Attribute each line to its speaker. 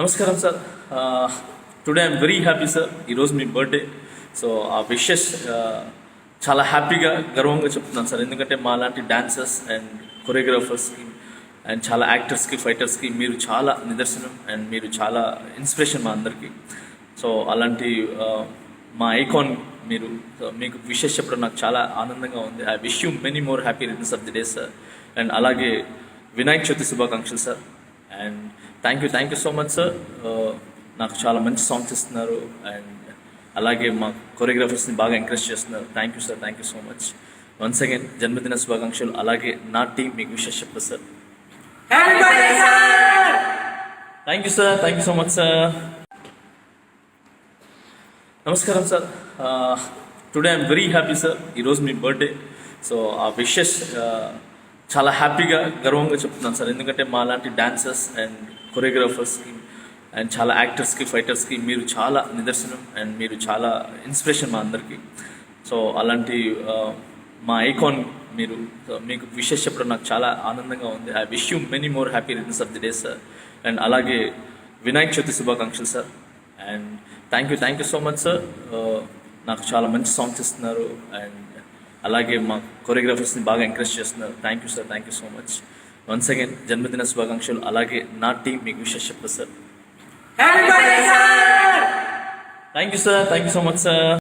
Speaker 1: నమస్కారం sir today I'm very happy sir ఈరోజు మీ బర్త్డే సో ఆ విషెస్ చాలా హ్యాపీగా గర్వంగా చెప్తున్నాను సార్ ఎందుకంటే మా లాంటి డాన్సర్స్ అండ్ కొరియోగ్రాఫర్స్కి అండ్ చాలా యాక్టర్స్కి ఫైటర్స్కి మీరు చాలా నిదర్శనం అండ్ మీరు చాలా ఇన్స్పిరేషన్ మా అందరికీ. సో అలాంటి మా ఐకాన్ మీరు మీకు విషెస్ చెప్పడం నాకు చాలా ఆనందంగా ఉంది. I wish you many more happy returns of the day sir and అలాగే వినాయక చవితి శుభాకాంక్షలు sir and thank you thank you so much sir Uh, నాకు చాలా మంచి సాంగ్స్ ఇస్తున్నారు అండ్ అలాగే మా కొరియోగ్రాఫర్స్ని బాగా ఎంకరేజ్ చేస్తున్నారు. Thank you sir thank you so much once again జన్మదిన శుభాకాంక్షలు. అలాగే నా టీం మీకు విషెస్ చెప్తారు sir thank you sir thank you so much sir నమస్కారం sir today I'm very happy sir ఈరోజు మీ బర్త్డే సో ఆ విషెస్ చాలా హ్యాపీగా గర్వంగా చెప్తున్నాను సార్. ఎందుకంటే మా లాంటి డాన్సర్స్ అండ్ కొరియోగ్రాఫర్స్కి అండ్ చాలా యాక్టర్స్కి ఫైటర్స్కి మీరు చాలా నిదర్శనం అండ్ మీరు చాలా ఇన్స్పిరేషన్ మా అందరికీ. సో అలాంటి మా ఐకాన్ మీరు మీకు విషెస్ చెప్పడం నాకు చాలా ఆనందంగా ఉంది. I wish you many more happy returns of the day sir and అలాగే వినాయక చవితి శుభాకాంక్షలు sir and thank you thank you so much sir నాకు చాలా మంచి సాంగ్స్ ఇస్తున్నారు అండ్ అలాగే మా కొరియోగ్రాఫర్స్ని బాగా ఎంకరేజ్ చేస్తున్నారు. Thank you sir thank you so much once again జన్మదిన శుభాకాంక్షలు. అలాగే నా టీం మీకు విషెస్ చెప్తారు sir thank you sir thank you so much sir